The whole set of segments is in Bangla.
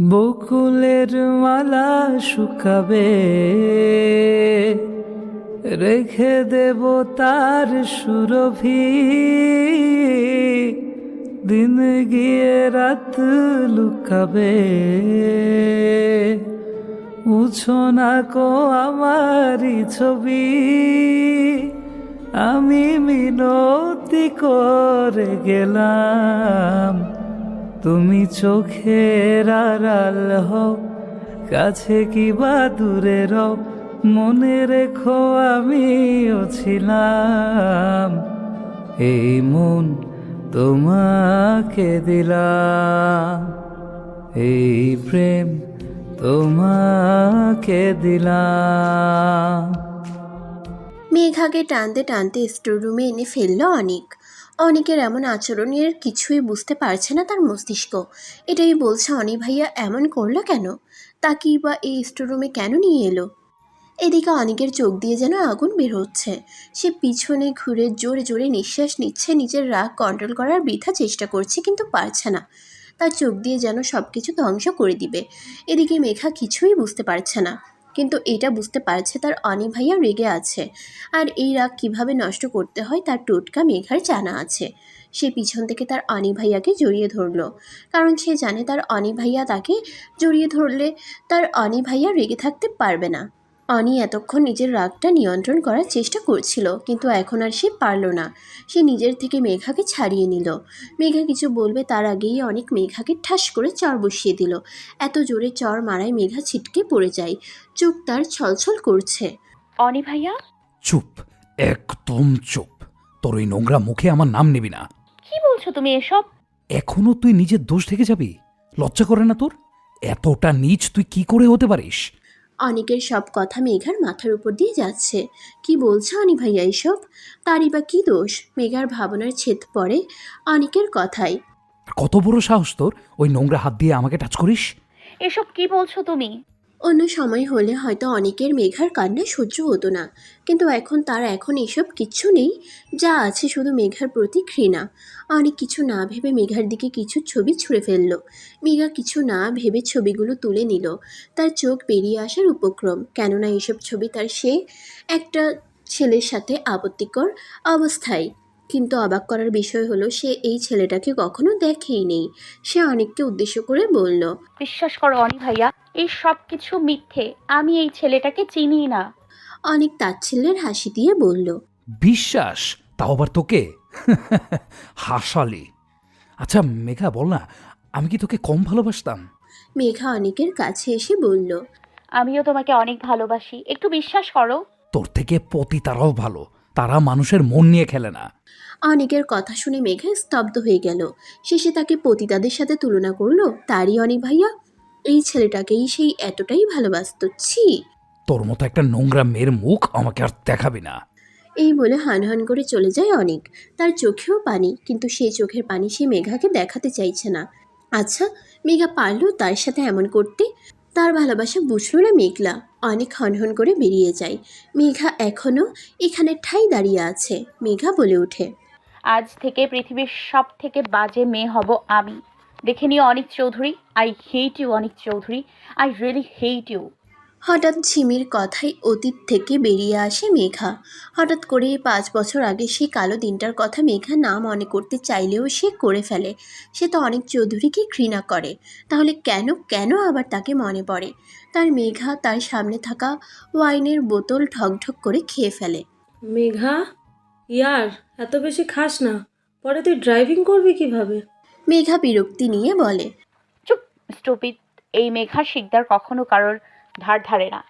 বকুলের মালা শুকাবে। রেখে দেব তার সুরভি। দিন গিয়ে রাত লুকাবে। উছো না কো আমারই ছবি। আমি মিনতি করে গেলাম। তুমি চোখের আড়াল হও, কাছে কি বা দূরে রও, মনে রেখো আমিও ছিলাম। এই মন তোমাকে দিলাম, এই প্রেম তোমাকে দিলাম। মেঘাকে টানতে টানতে স্টোররুমে এনে ফেলল অনেক। অনেকের এমন আচরণের কিছুই বুঝতে পারছে না তার মস্তিষ্ক। এটাই বলছে অনি ভাইয়া, এমন করল কেন? তাকেই বা এই স্টোররুমে কেন নিয়ে এলো? এদিকে অনেকের চোখ দিয়ে যেন আগুন বের হচ্ছে। সে পিছনে ঘুরে জোরে জোরে নিঃশ্বাস নিচ্ছে, নিজের রাগ কন্ট্রোল করার বৃথা চেষ্টা করছে কিন্তু পারছে না। তার চোখ দিয়ে যেন সব কিছু ধ্বংস করে দিবে। এদিকে মেঘা কিছুই বুঝতে পারছে না। কিন্তু এটা বুঝতে পারছে তার অনি ভাইয়া রেগে আছে। আর এই রাগ কীভাবে নষ্ট করতে হয় তার টোটকা মেঘার জানা আছে। সে পিছন থেকে তার অনি ভাইয়াকে জড়িয়ে ধরল। কারণ সে জানে তার অনি ভাইয়া তাকে জড়িয়ে ধরলে তার অনি ভাইয়া রেগে থাকতে পারবে না। অনি এতক্ষণ নিজের রাগটা নিয়ন্ত্রণ করার চেষ্টা করছিল কিন্তু এখন আর সে পারল না। সে নিজের থেকে মেঘাকে ছাড়িয়ে নিল। মেঘা কিছু বলবে তার আগেই অনেক মেঘাকে ঠাস করে চর বসিয়ে দিল। এত জোরে চর মারায় মেঘা ছিটকে পড়ে যায়। চোখ তার ছলছল করছে। অনি ভাইয়া? চুপ একদম চুপ। তোর ওই নোংরা মুখে আমার নাম নিবি না। কি বলছো তুমি এসব? এখনও তুই নিজের দোষ থেকে যাবি? লজ্জা করে না তোর? এতটা নিচ তুই কি করে হতে পারিস? অনেকের সব কথা মেঘার মাথার উপর দিয়ে যাচ্ছে। কি বলছে অনি ভাইয়া এইসব তারই বা কী দোষ? মেঘার ভাবনার ছেদ পড়ে অনেকের কথাই কত বড় সাহস তোর? ওই নোংরা হাত দিয়ে আমাকে টাচ করিস? এসব কি বলছো তুমি? অন্য সময় হলে হয়তো অনেকের মেঘার কান্না সহ্য হতো না। কিন্তু এখন তার এখন এসব কিচ্ছু নেই। যা আছে শুধু মেঘার প্রতি ঘৃণা। অনেক কিছু না ভেবে মেঘার দিকে কিছু ছবি ছুঁড়ে ফেলল। মেঘা কিছু না ভেবে ছবিগুলো তুলে নিল। তার চোখ বেরিয়ে আসার উপক্রম। কেননা এসব ছবি তার সে একটা ছেলের সাথে আপত্তিকর অবস্থায়। কিন্তু অবাক করার বিষয় হলো সে এই ছেলেটাকে কখনো দেখেই নেই সে অনেককে উদ্দেশ্য করে বলল বিশ্বাস করো অনি ভাইয়া এই সব কিছু মিথ্যে। আমি এই ছেলেটাকে চিনি না। অনেক তাচ্ছিল্যের হাসি দিয়ে বলল বিশ্বাস? তাও আবার তোকে? হাসালি। আচ্ছা মেঘা বল না আমি কি তোকে কম ভালোবাসতাম? মেঘা অনেকের কাছে এসে বলল আমিও তোমাকে অনেক ভালোবাসি। একটু বিশ্বাস করো। তোর থেকে পতি তারাও ভালো। তারা মানুষের মন নিয়ে খেলে না। অনেকের কথা শুনে মেঘা স্তব্ধ হয়ে গেল। শেষে তাকে পতিতাদের সাথে তুলনা করল তারই অনেক ভাইয়া এই ছেলেটাকেই সেই এতটাই ভালোবাসত ছি। তোর মতো একটা নোংরা মেয়ের মুখ আমাকে আর দেখাবি না। এই বলে হানহান করে চলে যায় অনেক। তার চোখেও পানি কিন্তু সেই চোখের পানি সে মেঘাকে দেখাতে চাইছে না। আচ্ছা মেঘা পারল তার সাথে এমন করতে? তার ভালোবাসা বুঝল না মেঘলা। অনেক হনহন করে বেরিয়ে যায়। মেঘা এখনও এখানে ঠাই দাঁড়িয়ে আছে, মেঘা বলে ওঠে। আজ থেকে পৃথিবীর সব থেকে বাজে মেয়ে হব আমি। দেখে নিও Anik Chowdhury. I hate you Anik Chowdhury. I really hate you হঠাৎ ঝিমির কথাই অতীত থেকে বেরিয়ে আসে মেঘা। হঠাৎ করে পাঁচ বছর আগে সেই কালো দিনটার কথা মেঘা না মনে করতে চাইলেও সে করে ফেলে। সে তো অনেক চৌধুরীকে ঘৃণা করে। তাহলে কেন কেন আবার তাকে মনে পড়ে? তার মেঘা তার সামনে থাকা ওয়াইনের বোতল ঠকঢক করে খেয়ে ফেলে। মেঘা? ইয়ার এত বেশি খাস না। পরে তুই ড্রাইভিং করবি কীভাবে? মেঘা বিরক্তি নিয়ে বলে চুপ স্টুপিড এই মেঘা শিকদার কখনো কারোর ধার ধারে না।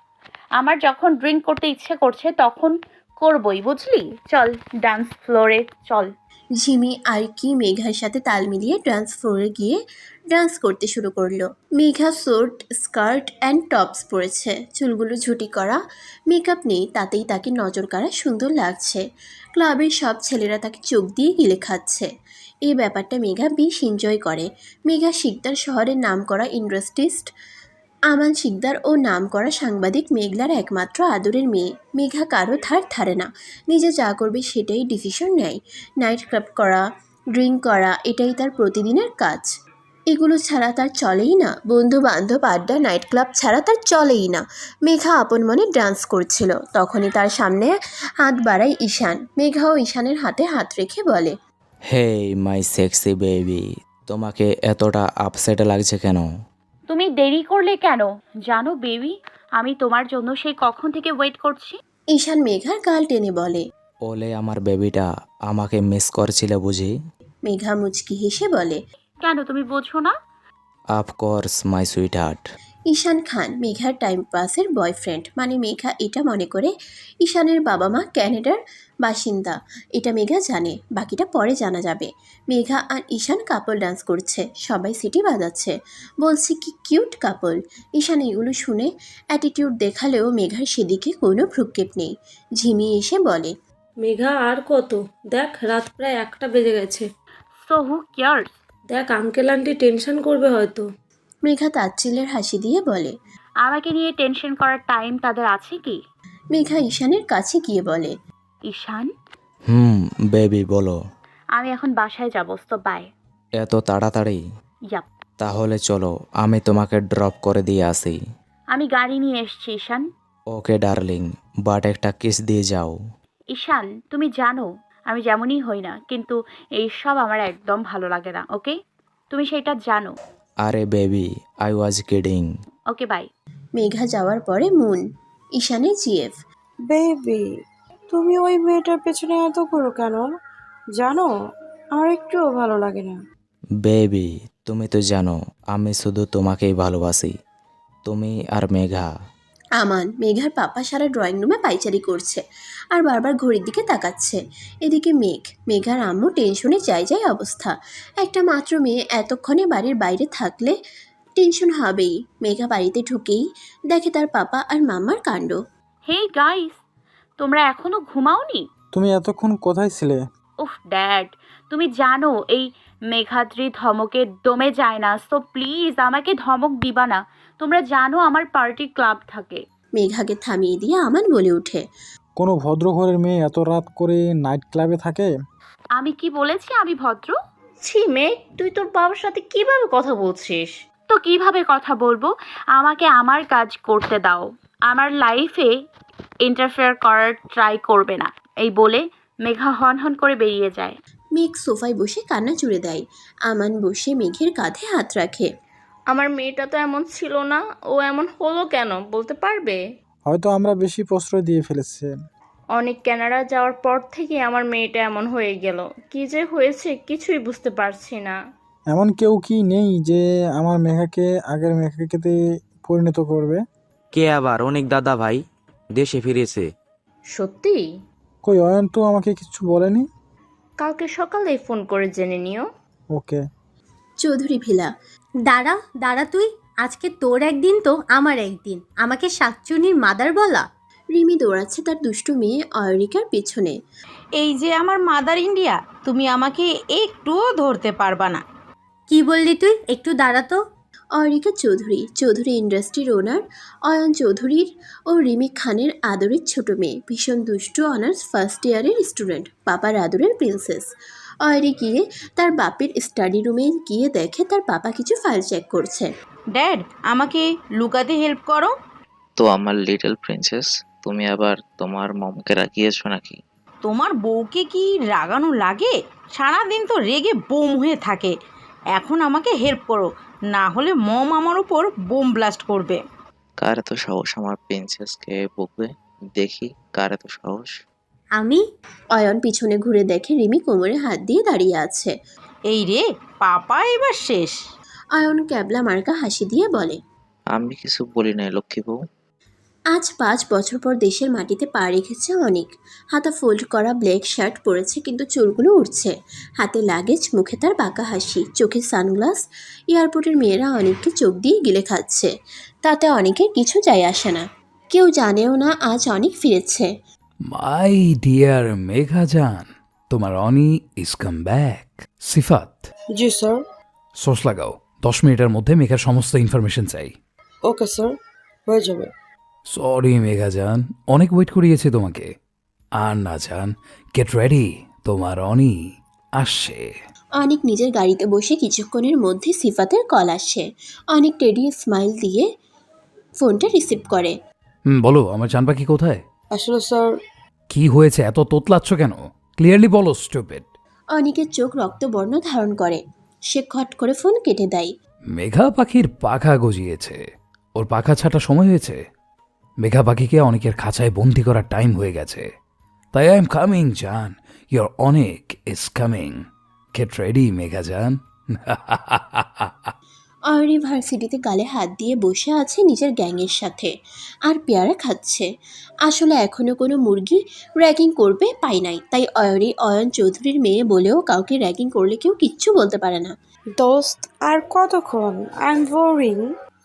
আমার যখন ড্রিঙ্ক করতে ইচ্ছে করছে, তখন করবই, বুঝলি? চল ডান্স ফ্লোরে চল। ঝিমি আর কি মেঘার সাথে তাল মিলিয়ে ডান্স ফ্লোরে গিয়ে ডান্স করতে শুরু করল। Megha short skirt and tops পরেছে। চুলগুলো ঝুটি করা মেকআপ নেই, তাতেই তাকে নজর কাড়া সুন্দর লাগছে। ক্লাবের সব ছেলেরা তাকে চোখ দিয়ে গিলে খাচ্ছে। এই ব্যাপারটা মেঘা বেশ এনজয় করে। মেঘা শিকদার শহরের নাম করা ইন্ডাস্ট্রিস্ট আমান শিকদার ও নাম করা সাংবাদিক মেঘলার একমাত্র আদরের মেয়ে। মেঘা কারও ধার ধারে না। নিজে যা করবে সেটাই ডিসিশন নেয়। নাইট ক্লাব করা ড্রিঙ্ক করা, এটাই তার প্রতিদিনের কাজ। এগুলো ছাড়া তার চলেই না। বন্ধু বান্ধব আড্ডা নাইট ক্লাব ছাড়া তার চলেই না। মেঘা আপন মনে ডান্স করছিল। তখনই তার সামনে হাত বাড়ায় ঈশান। মেঘা ও ঈশানের হাতে হাত রেখে বলে হে মাই সেক্সি বেবি তোমাকে এতটা আপসেট লাগছে কেন? তুমি দেরি করলে কেন? জানো বেবি আমি তোমার জন্য সেই কখন থেকে ওয়েট করছি। ঈশান মেঘার গাল টেনে বলে। ওলে আমার বেবিটা আমাকে মিস করছিল বুঝি? মেঘা মুচকি হেসে বলে কেন তুমি বোঝো না? Of course my sweetheart Ishaan Khan মেঘার time পাসের বয়ফ্রেন্ড। মানে মেঘা এটা মনে করে ঈশানের বাবা মা ক্যানাডার বাসিন্দা। এটা মেঘা জানে বাকিটা পরে জানা যাবে। মেঘা আর ঈশান কাপল ডান্স করছে সবাই সিটি বাজাচ্ছে। বলছে কি কিউট কাপল ঈশান এগুলো শুনে অ্যাটিটিউড দেখালেও মেঘার সেদিকে কোনো ভ্রুক্ষেপ নেই। ঝিমি এসে বলে মেঘা আর কত? দেখ রাত প্রায় একটা বেজে গেছে। সো হু কেয়ার্স দেখ আঙ্কেল আন্টি টেনশন করবে হয়তো। মেঘা তাচ্ছিল্যের হাসি দিয়ে বলে আমাকে নিয়ে টেনশন করার টাইম তাদের আছে কি? মেঘা ঈশানের কাছে গিয়ে বলে ঈশান? হুম বেবি বলো। আমি এখন বাসায় যাব তো বাই এত তাড়াতাড়ি? ইয়াপ তাহলে চলো আমি তোমাকে ড্রপ করে দিয়ে আসি। আমি গাড়ি নিয়ে এসেছি ঈশান। ওকে ডার্লিং বাট একটা কিস দিয়ে যাও। ঈশান তুমি জানো আমি যেমনই হই না কিন্তু এই সব আমার একদম ভালো লাগে না ওকে তুমি সেটা জানো। আরে baby I was kidding okay bye Megha যাওয়ার পরে মুন ঈশানে জিএফ। বেবি তুমি ওই মেয়েটার পেছনে এত করো কেন? জানো আমার একটুও ভালো লাগে না। বেবি তুমি তো জানো আমি শুধু তোমাকেই ভালোবাসি। তুমি আর মেঘা। আমান মেঘার পাপা সারা ড্রয়িং রুমে পাইচারি করছে আর বারবার ঘড়ির দিকে তাকাচ্ছে। এদিকে মেঘ মেঘার আম্মু টেনশনে যাই যাই অবস্থা। একটা মাত্র মেয়ে এতক্ষণে বাড়ির বাইরে থাকলে টেনশন হবেই। মেঘা বাড়িতে ঢুকেই দেখে তার পাপা আর মাম্মার কাণ্ড। হে গাইস তোমরা এখনও ঘুমাওনি? তুমি এতক্ষণ কোথায় ছিলে? উফ ড্যাড তুমি জানো এই মেঘাদ্রি ধমকে দমে যায় না সো প্লিজ আমাকে ধমক দিবা না। তোমরা জানো আমার পার্টি ক্লাব থাকে। মেঘাকে থামিয়ে দিয়ে আমান বলে ওঠে। কোনো ভদ্র ঘরের মেয়ে এত রাত করে নাইট ক্লাবে থাকে? আমি কি বলেছি আমি ভদ্র? ছি মেঘ তুই তোর বাবার সাথে কীভাবে কথা বলছিস? তো কীভাবে কথা বলব? আমাকে আমার কাজ করতে দাও। আমার লাইফে ইন্টারফেয়ার করার ট্রাই করবে না। এই বলে মেঘা হন হন করে বেরিয়ে যায়। মেঘ সোফায় বসে কান্না জুড়ে দেয়। আমান বসে মেঘের কাঁধে হাত রাখে। আমার মেয়েটা তো এমন ছিল না ও এমন হলো কেন বলতে পারবে? হয়তো আমরা বেশি প্রশ্রয় দিয়ে ফেলেছি। অনেক কানাডা যাওয়ার পর থেকে আমার মেয়েটা এমন হয়ে গেল। কি যে হয়েছে কিছুই বুঝতে পারছি না। এমন কেউ কি নেই যে আমার মেঘাকে আগের মেঘাকে পরিণত করবে? কে আবার? অনেক দাদা ভাই দেশে ফিরেছে। সত্যি? কই অয়ন তো আমাকে কিছু বলেনি? কালকে সকালে ফোন করে জেনে নিও। ওকে। চৌধুরী ভিলা। দাঁড়া দাঁড়া তুই আজকে তোর একদিন তো আমার একদিন। আমাকে শাকচুনির মাদার বলা। রিমি দৌড়াচ্ছে তার দুষ্টু মেয়ে অয়রিকার পেছনে। এই যে আমার মাদার ইন্ডিয়া তুমি আমাকে একটুও ধরতে পারবা না। কি বললি তুই? একটু দাঁড়া তো। অয়রিকা চৌধুরী চৌধুরী ইন্ডাস্ট্রির ওনার অয়ন চৌধুরীর ও রিমি খানের আদরের ছোট মেয়ে। ভীষণ দুষ্টু অনার্স ফার্স্ট ইয়ারের স্টুডেন্ট পাপার আদরের প্রিন্সেস। অয়রি গিয়ে তার বাপের স্টাডি রুমে গিয়ে দেখে তার বাবা কিছু ফাইল চেক করছে। ড্যাড আমাকে লুকাতে হেল্প করো। তো আমার লিটল প্রিন্সেস তুমি আবার তোমার মমকে রাখিয়েছো নাকি? তোমার বউকে কি রাগানো লাগে? সারাদিন তো রেগে বোম হয়ে থাকে। এখন আমাকে হেল্প করো না হলে মম আমার উপর বোম ব্লাস্ট করবে। কার এত সাহস আমার প্রিন্সেসকে বকবে? দেখি কার এত সাহস। আমি? অয়ন পিছনে ঘুরে দেখে রিমি কোমরে হাত দিয়ে দাঁড়িয়ে আছে। এই রে পাপা এবার শেষ। অয়ন ক্যাবলা মার্কা হাসি দিয়ে বলে আমি কিছু বলি নাই লক্ষ্মী বউ আজ পাঁচ বছর পর দেশের মাটিতে পা রেখেছে অনেক। হাতা ফোল্ড করা ব্ল্যাক শার্ট পরেছে কিন্তু চুলগুলো উঠছে হাতে লাগেজ মুখে তার বাঁকা হাসি চোখে সানগ্লাস এয়ারপোর্টের মেয়েরা অনেককে চোখ দিয়ে গিলে খাচ্ছে। তাতে অনেকের কিছু যায় আসে না। কেউ জানেও না আজ অনেক ফিরেছে। মাই ডিয়ার মেঘাজান তোমার Oni is come back Sifat. G sir. Source লাগাও। দশ মিনিটের মধ্যে মেঘার সমস্ত ইনফরমেশন চাই। Okay sir. হয়ে যাবে। সরি মেঘাজান অনেক ওয়েট করিয়েছে তোমাকে। আর না জান গেট রেডি তোমার অনি আসছে। অনেক নিজের গাড়িতে বসে কিছুক্ষণের মধ্যে সিফাতের কল আসে অনেক টেডি স্মাইল দিয়ে ফোনটা রিসিভ করে। হুম, বলো আমার জান পাখি কোথায়? আসলে স্যার কি হয়েছে? এত তোতলাচ্ছ কেন? ক্লিয়ারলি বলো স্টুপিড অনেকের চোখ রক্তবর্ণ ধারণ করে। সে খট করে ফোন কেটে দেয়। মেঘা পাখির পাখা গজিয়েছে। ওর পাখা ছাটা সময় হয়েছে। মেঘা পাখিকে অনেকের খাঁচায় বন্দি করার টাইম হয়ে গেছে। তাই আই এম কামিং জান। ইয়োর অনেক is coming get ready Megha জান। অয়রি ভার্সিটিতে গালে হাত দিয়ে বসে আছে নিজের গ্যাংয়ের সাথে। আর পেয়ারা খাচ্ছে। আসলে এখনও কোনো মুরগি র্যাগিং করবে পাই নাই। তাই অয়রি অয়ন চৌধুরীর মেয়ে বলেও কাউকে র্যাগিং করলে কেউ কিচ্ছু বলতে পারে না। দোস্ত আর কতক্ষণ? আই এম বোরিং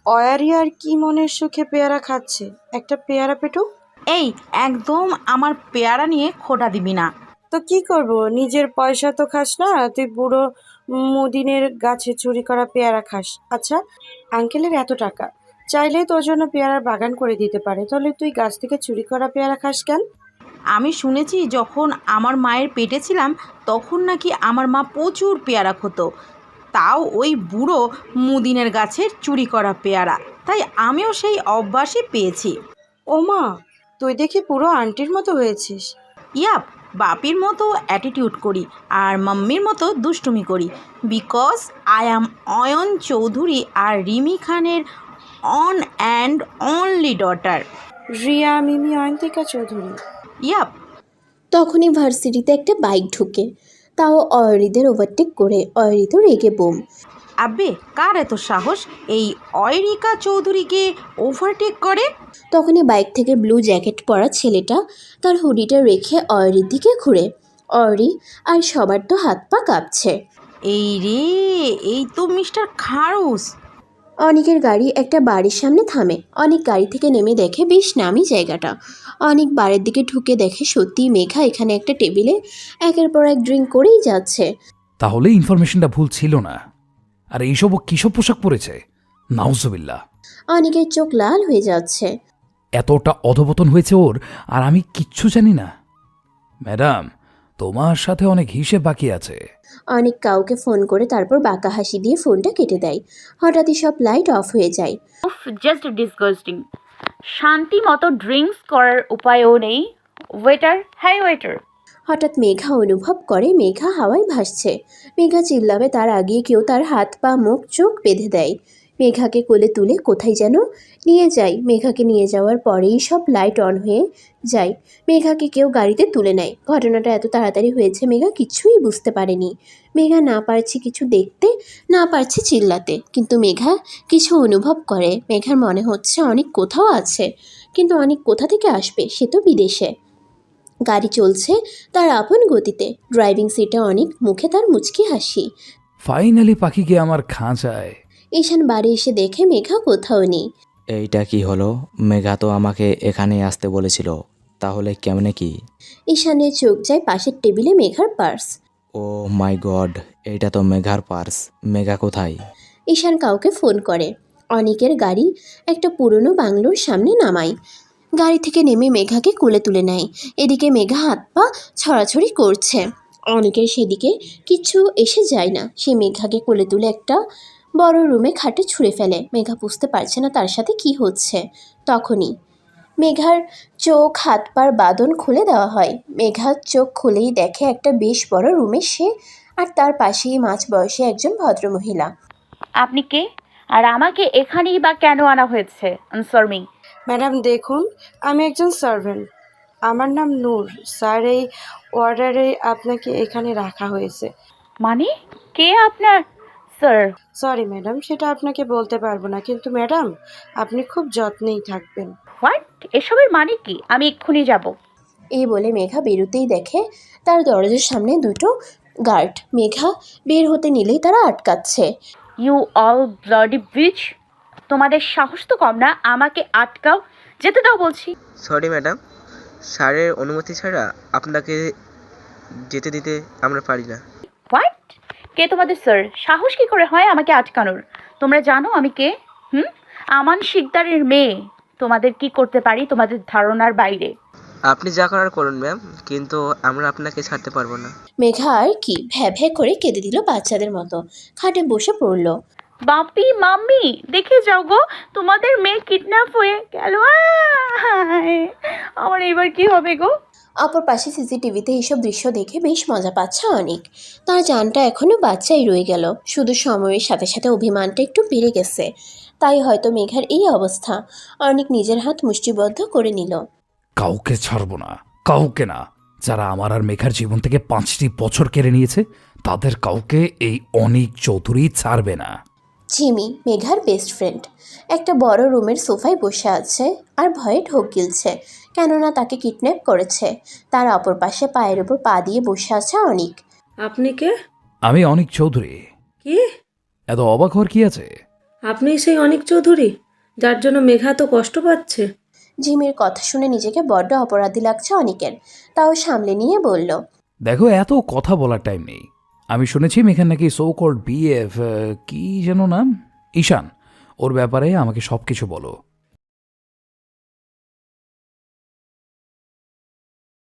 অয়ারি আর কি মনের সুখে পেয়ারা খাচ্ছে? একটা পেয়ারা পেটু? এই একদম আমার পেয়ারা নিয়ে খোটা দিবি না। তো কি করব? নিজের পয়সা তো খাস না তুই বুড়ো মুদিনের গাছে চুরি করা পেয়ারা খাস। আচ্ছা আঙ্কেলের এত টাকা। চাইলে তোর জন্য পেয়ারার বাগান করে দিতে পারে। তাহলে তুই গাছ থেকে চুরি করা পেয়ারা খাস কেন? আমি শুনেছি যখন আমার মায়ের পেটে ছিলাম তখন নাকি আমার মা প্রচুর পেয়ারা খেতো। তাও ওই বুড়ো মুদিনের গাছের চুরি করা পেয়ারা। তাই আমিও সেই অভ্যাসই পেয়েছি। ও মা তুই দেখি পুরো আন্টির মতো হয়েছিস। ইয়াপ বাপির মতো অ্যাটিটিউড করি আর মাম্মির মতো দুষ্টুমি করি। Because I am Ayan Chowdhury আর রিমি খানের one and only daughter Riya Mimi Ayantika Chowdhury. Yup তখনই ভার্সিটিতে একটা বাইক ঢুকে। তাও অয়রিদের ওভারটেক করে অয়রি তো রেগে বোম। আব্বে কার এত সাহস? এই অয়রিকা চৌধুরীকে ওভারটেক করে? তখনই বাইক থেকে ব্লু জ্যাকেট পরা ছেলেটা তার হুডিটা রেখে অয়রির দিকে ঘুরে। অয়রি আর সবার তো হাত পা কাঁপছে। এই রে এই তো মিস্টার খারুস। অনেকের গাড়ি একটা বাড়ির সামনে থামে। অনেক গাড়ি থেকে নেমে দেখে বেশ নামি জায়গাটা। অনেক বাড়ির দিকে ঢুকে দেখে সত্যি মেঘা এখানে একটা টেবিলে একের পর এক ড্রিঙ্ক করেই যাচ্ছে। তাহলে ইনফরমেশনটা ভুল ছিল না। আর এইসব ও কিসব পোশাক পরেছে? নাউজবিল্লা অনেকের চোখ লাল হয়ে যাচ্ছে। এতটা অধপতন হয়েছে ওর আর আমি কিচ্ছু জানি না। ম্যাডাম তোমার সাথে অনেক হিসেব বাকি আছে। অনেক কাউকে ফোন করে তারপর বাঁকা হাসি দিয়ে ফোনটা কেটে দেয়। হঠাৎই সব লাইট অফ হয়ে যায়। উফ জাস্ট ডিসগাস্টিং শান্তি মতো ড্রিঙ্কস করার উপায়ও নেই। ওয়েটার হাই ওয়েটার হঠাৎ মেঘা অনুভব করে, মেঘা হাওয়ায় ভাসছে। মেঘা চিল্লাবে তার আগে কেউ তার হাত পা মুখ, চোখ বেঁধে দেয়। মেঘাকে কোলে তুলে কোথায় যেন নিয়ে যায়। মেঘাকে নিয়ে যাওয়ার পরেই সব লাইট অন হয়ে যায়। মেঘাকে কেউ গাড়িতে তুলে নেয়। ঘটনাটা এত তাড়াতাড়ি হয়েছে মেঘা কিছুই বুঝতে পারেনি। মেঘা না পারছে কিছু দেখতে, না পারছে চিল্লাতে। কিন্তু মেঘা কিছু অনুভব করে। মেঘার মনে হচ্ছে অনেক কোথাও আছে। কিন্তু অনেক কোথা থেকে আসবে সে তো বিদেশে। গাড়ি চলছে তার আপন গতিতে। ড্রাইভিং সিটে অনেক মুখে তার মুচকি হাসি। ফাইনালি পাখিকে আমার খাঁচায় ঈশান বাড়ি এসে দেখে মেঘা কোথাও নেই। এইটা কি হলো? মেঘা তো আমাকে এখানে আসতে বলেছিল। তাহলে কেমনে কি? ঈশানের চোখ যায় পাশের টেবিলে মেঘার পার্স। ও মাই গড এইটা তো মেঘার পার্স। মেঘা কোথায়? ঈশান কাউকে ফোন করে। অনেকের গাড়ি একটা পুরনো বাংলোর সামনে নামায়। গাড়ি থেকে নেমে মেঘাকে কোলে তুলে নেয়। এদিকে মেঘা হাত পা ছড়াছড়ি করছে। অনেকের সেদিকে কিছু এসে যায় না। সে মেঘাকে কোলে তুলে একটা বড় রুমে খাটে ছুঁড়ে ফেলে। মেঘা বুঝতে পারছে না তার সাথে কি হচ্ছে। তখনই মেঘার চোখ, হাত পার বাঁধন খুলে দেওয়া হয়। মেঘার চোখ খুলেই দেখে একটা বেশ বড় রুমে সে আর তার পাশেই মাঝ বয়সে একজন ভদ্রমহিলা। আপনি কে? আর আমাকে এখানেই বা কেন আনা হয়েছে? আনসার ম্যাডাম দেখুন আমি একজন সার্ভেন্ট। আমার নাম নূর। স্যার এই অর্ডারে আপনাকে এখানে রাখা হয়েছে। মানে? কে আপনার? স্যার। সরি ম্যাডাম সেটা আপনাকে বলতে পারব না। কিন্তু ম্যাডাম আপনি খুব যত্নেই থাকবেন। হোয়াট? এসবের মানে কি? আমি এক্ষুনি যাব। এই বলে মেঘা বেরোতেই দেখে তার দরজার সামনে দুটো গার্ড। মেঘা বের হতে নিলেই তারা আটকাচ্ছে। ইউ অল ব্লাডি বিচ তোমাদের সাহস তো কম না আমাকে আটকাও। যেতে দাও বলছি। সরি ম্যাডাম স্যারের অনুমতি ছাড়া আপনাকে যেতে দিতে আমরা পারি না। হোয়াট কে তোমাদের স্যার সাহস কি করে হয় আমাকে আটকানোর? তোমরা জানো আমি কে? হুম? আমান শিকদারের মেয়ে। তোমাদের কি করতে পারি তোমাদের ধারণার বাইরে। আপনি যা করার করুন ম্যাম কিন্তু আমরা আপনাকে ছাড়তে পারব না। মেঘা আর কি ভ্যা ভ্যা করে কেঁদে দিল বাচ্চাদের মতো। খাটে বসে পড়ল। বাপি মাম্মি দেখে যাও গো তোমাদের মেয়ে কিডন্যাপ হয়ে গেল! আমার এবার কি হবে গো? অপর পাশে সিসিটিভিতে এইসব দৃশ্য দেখে বেশ মজা পাচ্ছে অনেক। তার জানটা এখনও বাচ্চাই রয়ে গেল। শুধু সময়ের সাথে সাথে অভিমানটা একটু বেড়ে গেছে। তাই হয়তো মেঘার এই অবস্থা। অনেক নিজের হাত মুষ্টিবদ্ধ করে নিল। কাউকে ছাড়বো না কাউকে না। যারা আমার আর মেঘার জীবন থেকে পাঁচটি বছর কেড়ে নিয়েছে তাদের কাউকে এই অনিক চৌধুরী ছাড়বে না। জিমি মেঘার বেস্ট ফ্রেন্ড। একটা বড় রুমের সোফায় বসে আছে আর ভয়ে ঢোক গিলছে কেননা তাকে কিডন্যাপ করেছে। তার অপর পাশে পায়ের উপর পা দিয়ে বসে আছে অনিক। আপনি কে? আমি অনিক চৌধুরী। কি? এত অবাক হওয়ার কি আছে? আপনি সেই অনিক চৌধুরী যার জন্য মেঘা তো কষ্ট পাচ্ছে? জিমির কথা শুনে নিজেকে বড্ড অপরাধী লাগছে অনিকের। তাও সামলে নিয়ে বলল দেখো এত কথা বলার টাইম নেই। আমি শুনেছি এখানে নাকি সো কল্ড বিএফ কি যেন নাম? ঈশান, ওর ব্যাপারে আমাকে সব কিছু বলো।